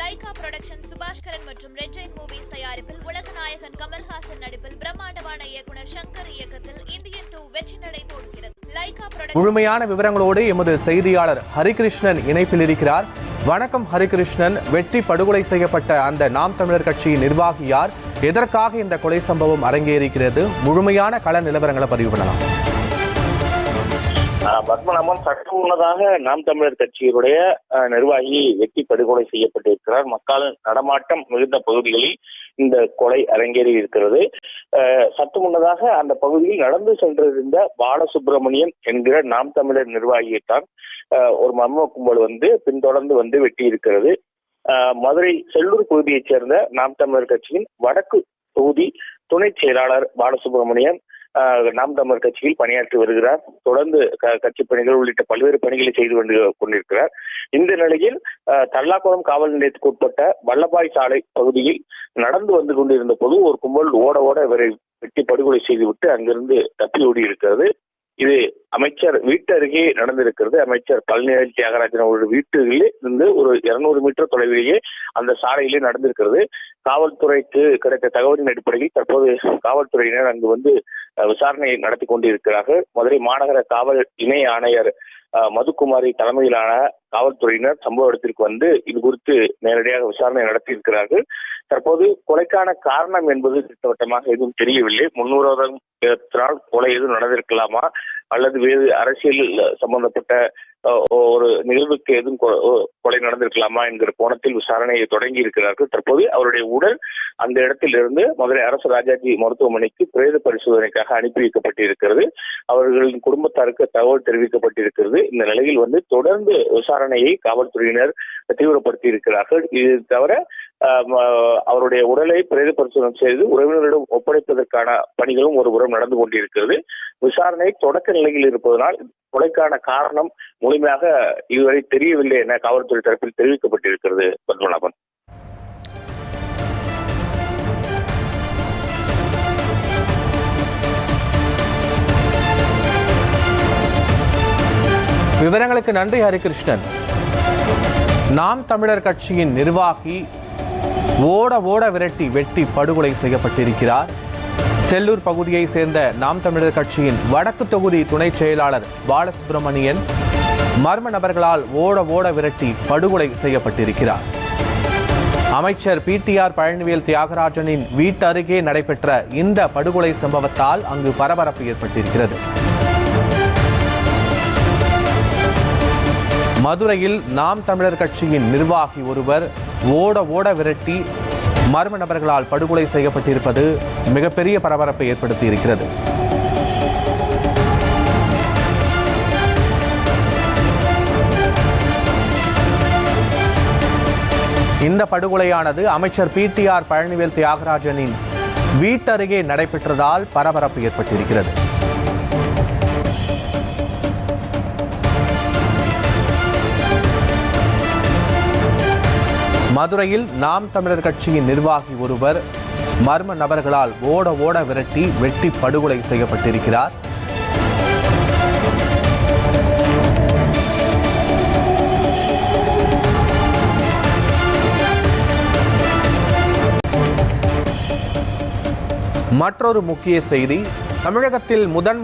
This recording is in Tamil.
லைகா புரொடக்ஷன் சுபாஷ்கரன் மற்றும் ரெட் ஜெயின் மூவிஸ் தயாரிப்பில் உலகநாயகன் கமல்ஹாசன் நடிப்பில் பிரம்மாண்டமான இயக்குனர் சங்கர் இயக்கத்தில் இந்தியன் டூ வெற்றி நடை போடுகிறது லைகா முழுமையான விவரங்களோடு எமது செய்தியாளர் ஹரிகிருஷ்ணன் இணைப்பில் இருக்கிறார். வணக்கம் ஹரிகிருஷ்ணன். வெட்டி படுகொலை செய்யப்பட்ட அந்த நாம் தமிழர் கட்சியின் நிர்வாகி யார்? எதற்காக இந்த கொலை சம்பவம் அரங்கேறிக்கிறது? முழுமையான கள நிலவரங்களை பதிவு பண்ணலாம். பத்மநாபன் சற்று முன்னதாக நாம் தமிழர் கட்சியினுடைய நிர்வாகி வெட்டி படுகொலை செய்யப்பட்டிருக்கிறார். மக்கள் நடமாட்டம் மிகுந்த பகுதிகளில் இந்த கொலை அரங்கேறி இருக்கிறது. சற்று முன்னதாக அந்த பகுதியில் நடந்து சென்றிருந்த பாலசுப்ரமணியன் என்கிற நாம் தமிழர் நிர்வாகியைத்தான் ஒரு மர்ம கும்பல் வந்து பின்தொடர்ந்து வந்து வெட்டி இருக்கிறது மதுரை செல்லூர் பகுதியைச் சேர்ந்த நாம் தமிழர் கட்சியின் வடக்கு தொகுதி துணை செயலாளர் பாலசுப்ரமணியன் நாம் தமிழர் கட்சியில் பணியாற்றி வருகிறார். தொடர்ந்து க- கட்சி பணிகள் உள்ளிட்ட பல்வேறு பணிகளை செய்து கொண்டு கொண்டிருக்கிறார். இந்த நிலையில் ஆஹ் தல்லாக்குளம் காவல் நிலையத்துக்கு உட்பட்ட வல்லபாய் சாலை பகுதியில் நடந்து வந்து கொண்டிருந்த போது ஒரு கும்பல் ஓட ஓட இவரை வெட்டி படுகொலை செய்துவிட்டு அங்கிருந்து தப்பி ஓடி இருக்கிறது இது அமைச்சர் வீட்டு அருகே நடந்திருக்கிறது. அமைச்சர் பழனிவேல் தியாகராஜன் அவருடைய வீட்டிலே இருந்து ஒரு இருநூறு மீட்டர் தொலைவிலேயே அந்த சாலையிலே நடந்திருக்கிறது. காவல்துறைக்கு கிடைத்த தகவலின் அடிப்படையில் தற்போது காவல்துறையினர் அங்கு வந்து விசாரணை நடத்தி கொண்டிருக்கிறார்கள். மதுரை மாநகர காவல் இணை ஆணையர் மதுக்குமாரி தலைமையிலான காவல்துறையினர் சம்பவ இடத்திற்கு வந்து இது குறித்து நேரடியாக விசாரணை நடத்தி இருக்கிறார்கள் தற்போது கொலைக்கான காரணம் என்பது திட்டவட்டமாக எதுவும் தெரியவில்லை. முன்னுரிதத்தினால் கொலை எதுவும் நடந்திருக்கலாமா? அல்லது வேறு அரசியல் சம்பந்தப்பட்ட ஒரு நிகழ்வுக்கு எதுவும் கொ- கொலை நடந்திருக்கலாமா என்கிற கோணத்தில் விசாரணையை தொடங்கி இருக்கிறார்கள் தற்போது அவருடைய உடல் அந்த இடத்திலிருந்து மதுரை அரசு ராஜாஜி மருத்துவமனைக்கு பிரேத பரிசோதனைக்காக அனுப்பி வைக்கப்பட்டிருக்கிறது. அவர்களின் குடும்பத்தாருக்கு தகவல் தெரிவிக்கப்பட்டிருக்கிறது. இந்த நிலையில் வந்து தொடர்ந்து விசாரணையை காவல்துறையினர் தீவிரப்படுத்தி இருக்கிறார்கள். இது தவிர ஆஹ், அவருடைய உடலை பிரேத பரிசோதனை செய்து உறவினரிடம் ஒப்படைப்பதற்கான பணிகளும் ஒரு புறம் நடந்து கொண்டிருக்கிறது. விசாரணை தொடக்க நிலையில் இருப்பதனால் கொலைக்கான காரணம் முழுமையாக இதுவரை தெரியவில்லை என காவல்துறை தரப்பில் தெரிவிக்கப்பட்டிருக்கிறது பத்மநாபன். விவரங்களுக்கு நன்றி ஹரிகிருஷ்ணன். நாம் தமிழர் கட்சியின் நிர்வாகி ஓட ஓட விரட்டி வெட்டி படுகொலை செய்யப்பட்டிருக்கிறார். செல்லூர் பகுதியை சேர்ந்த நாம் தமிழர் கட்சியின் வடக்கு தொகுதி துணை செயலாளர் பாலசுப்ரமணியன் மர்ம நபர்களால் ஓட ஓட விரட்டி படுகொலை செய்யப்பட்டிருக்கிறார். அமைச்சர் பிடிஆர் பழனிவேல் தியாகராஜனின் வீட்டருகே நடைபெற்ற இந்த படுகொலை சம்பவத்தால் அங்கு பரபரப்பு ஏற்பட்டிருக்கிறது. மதுரையில் நாம் தமிழர் கட்சியின் நிர்வாகி ஒருவர் ஓட ஓட விரட்டி மர்ம நபர்களால் படுகொலை செய்யப்பட்டிருப்பது மிகப்பெரிய பரபரப்பை ஏற்படுத்தி இருக்கிறது இந்த படுகொலையானது அமைச்சர் பிடிஆர் பழனிவேல் தியாகராஜனின் வீட்டருகே நடைபெற்றதால் பரபரப்பு ஏற்பட்டிருக்கிறது. மதுரையில் நாம் தமிழர் கட்சியின் நிர்வாகி ஒருவர் மர்ம நபர்களால் ஓட ஓட விரட்டி வெட்டி படுகொலை செய்யப்பட்டிருக்கிறார். மற்றொரு முக்கிய செய்தி தமிழகத்தில் முதன்